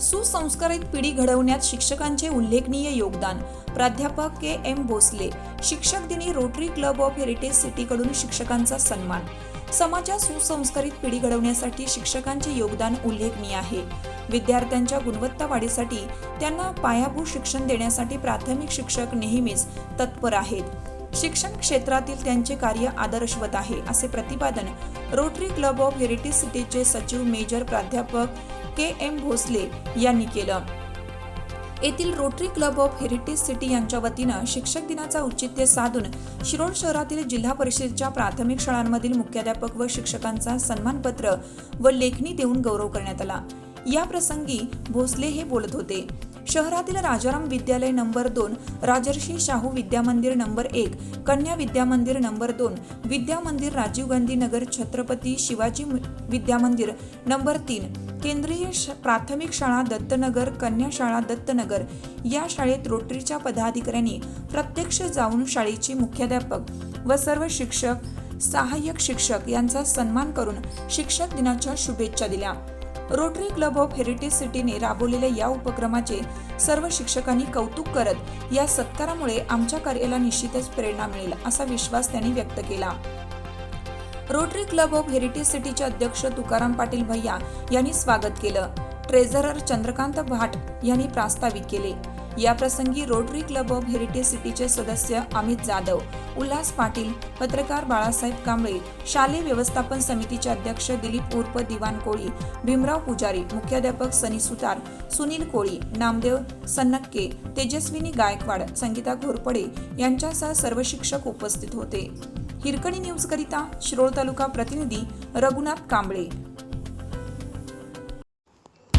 सुसंस्कारित पिढी घडवण्यात शिक्षकांचे उल्लेखनीय योगदान. प्राध्यापक के एम भोसले शिक्षक दिनी रोटरी क्लब ऑफ हेरिटेज सिटीकडून शिक्षकांचा सन्मान. समाजात सुसंस्कारित पिढी घडवण्यासाठी शिक्षकांचे योगदान उल्लेखनीय आहे. विद्यार्थ्यांच्या गुणवत्ता वाढीसाठी त्यांना पायाभूत शिक्षण देण्यासाठी प्राथमिक शिक्षक नेहमीच तत्पर आहेत. शिक्षण क्षेत्रातील त्यांचे कार्य आदर्शवत आहे असे प्रतिपादन रोटरी क्लब ऑफ हेरिटेज सिटीचे सचिव मेजर प्राध्यापक के एम भोसले यांनी केलं. येथील Rotary club of heritage city यांच्या वतीनं शिक्षक दिनाचा औचित्य साधून शिरोळ शहरातील जिल्हा परिषदेच्या प्राथमिक शाळांमधील मुख्याध्यापक व शिक्षकांचा सन्मानपत्र व लेखणी देऊन गौरव करण्यात आला. या प्रसंगी भोसले हे बोलत होते. शहरातील राजाराम विद्यालय नंबर दोन राजर्षी शाहू विद्यामंदिर नंबर एक कन्या विद्यामंदिर नंबर दोन विद्यामंदिर राजीव गांधी नगर छत्रपती शिवाजी विद्यामंदिर नंबर तीन केंद्रीय प्राथमिक शाळा दत्तनगर कन्या शाळा दत्तनगर. या शाळेत रोटरीच्या पदाधिकाऱ्यांनी प्रत्यक्ष जाऊन शाळेचे मुख्याध्यापक व सर्व शिक्षक सहाय्यक शिक्षक यांचा सन्मान करून शिक्षक दिनाच्या शुभेच्छा दिल्या. रोटरी क्लब ऑफ हेरिटेज सिटीने राबवलेल्या या उपक्रमाचे सर्व शिक्षकांनी कौतुक करत या सत्कारामुळे आमच्या कार्याला निश्चितच प्रेरणा मिळेल असा विश्वास त्यांनी व्यक्त केला. रोटरी क्लब ऑफ हेरिटेज सिटीचे अध्यक्ष तुकाराम पाटील भैया यांनी स्वागत केलं. ट्रेझरर चंद्रकांत भाट यांनी प्रास्ताविक केले. याप्रसंगी रोटरी क्लब ऑफ हेरिटेज सिटीचे सदस्य अमित जाधव उल्हास पाटील पत्रकार बाळासाहेब कांबळे शालेय व्यवस्थापन समितीचे अध्यक्ष दिलीप उर्फ दिवान कोळी भीमराव पुजारी मुख्याध्यापक सनी सुतार सुनील कोळी नामदेव सन्नक्के तेजस्विनी गायकवाड संगीता घोरपडे यांच्यासह सर्व शिक्षक उपस्थित होते. हिरकणी न्यूजकरिता शिरोळ तालुका प्रतिनिधी रघुनाथ कांबळे.